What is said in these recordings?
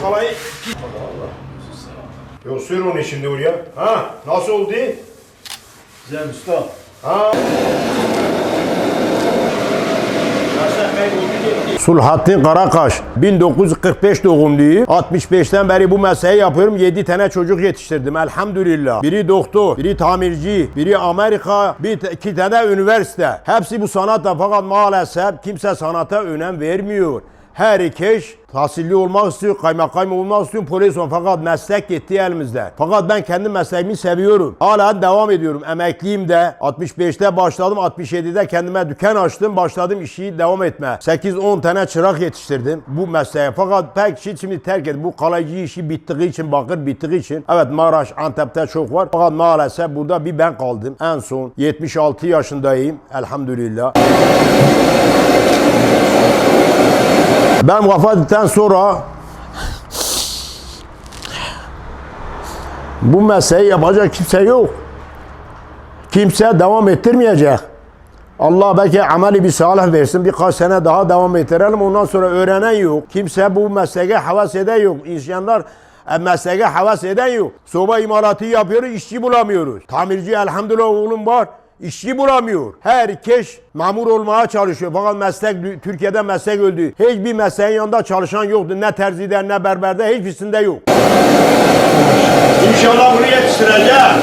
kalayı... Yok sür onu şimdi oraya. Ha nasıl oldu? Güzel usta. Ha. Sulhattin Karakaş 1945 doğumluyum. 65'ten beri bu mesleği yapıyorum. 7 tane çocuk yetiştirdim elhamdülillah. Biri doktor, biri tamirci, biri Amerika, bir iki tane üniversite. Hepsi bu sanatta fakat maalesef kimse sanata önem vermiyor. Herkes tahsilli olmak istiyor, kaymakam olmak istiyor, polis olmak. Fakat meslek gitti elimizde. Fakat ben kendi mesleğimi seviyorum. Hala devam ediyorum. Emekliyim de. 65'te başladım, 67'de kendime dükkan açtım. Başladım işi devam etme. 8-10 tane çırak yetiştirdim bu mesleğe. Fakat pek şey şimdi terk ettim. Bu kalaycı işi bittiği için, bakır bittiği için. Evet Maraş, Antep'te çok var. Fakat maalesef burada bir ben kaldım. En son 76 yaşındayım. Elhamdülillah. Ben vefat ettikten sonra bu mesleği yapacak kimse yok. Kimse devam ettirmeyecek. Allah belki ameli bir salih versin. Birkaç sene daha devam ettirelim. Ondan sonra öğrenen yok. Kimse bu mesleğe havas eden yok. İnsanlar e, mesleğe havas eden yok. Soba imalatı yapıyoruz, işçi bulamıyoruz. Tamirci elhamdülillah oğlum var. İşçi bulamıyor. Herkes mamur olmaya çalışıyor. Fakat meslek Türkiye'de meslek öldü. Hiçbir mesleğin yanında çalışan yoktu. Ne terzide ne berberde hiçbirisinde yok. İnşallah bunu yetiştireceğim.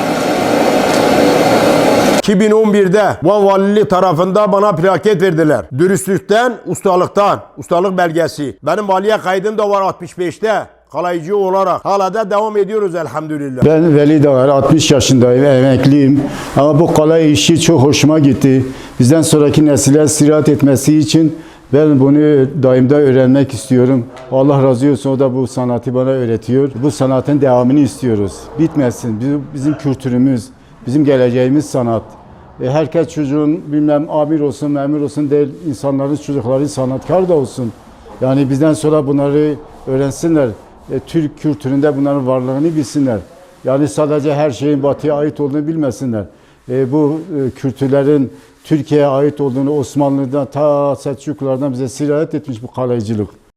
2011'de Van Valiliği tarafında bana plaket verdiler. Dürüstlükten, ustalıktan, ustalık belgesi. Benim valiye kaydım da var 65'te. Kalaycı olarak. Hala da devam ediyoruz elhamdülillah. Ben Veli Dağar, 60 yaşındayım, emekliyim. Ama bu kalay işi çok hoşuma gitti. Bizden sonraki nesile sirayet etmesi için ben bunu daimde öğrenmek istiyorum. Allah razı olsun o da bu sanatı bana öğretiyor. Bu sanatın devamını istiyoruz. Bitmesin. Bizim, bizim kültürümüz, bizim geleceğimiz sanat. E, herkes çocuğun bilmem amir olsun, memur olsun değil, insanların çocukları sanatkar da olsun. Yani bizden sonra bunları öğrensinler. E, Türk kültüründe bunların varlığını bilsinler. Yani sadece her şeyin batıya ait olduğunu bilmesinler. E, bu e, kültürlerin Türkiye'ye ait olduğunu Osmanlı'dan ta Selçuklulardan bize sirayet etmiş bu kalaycılık.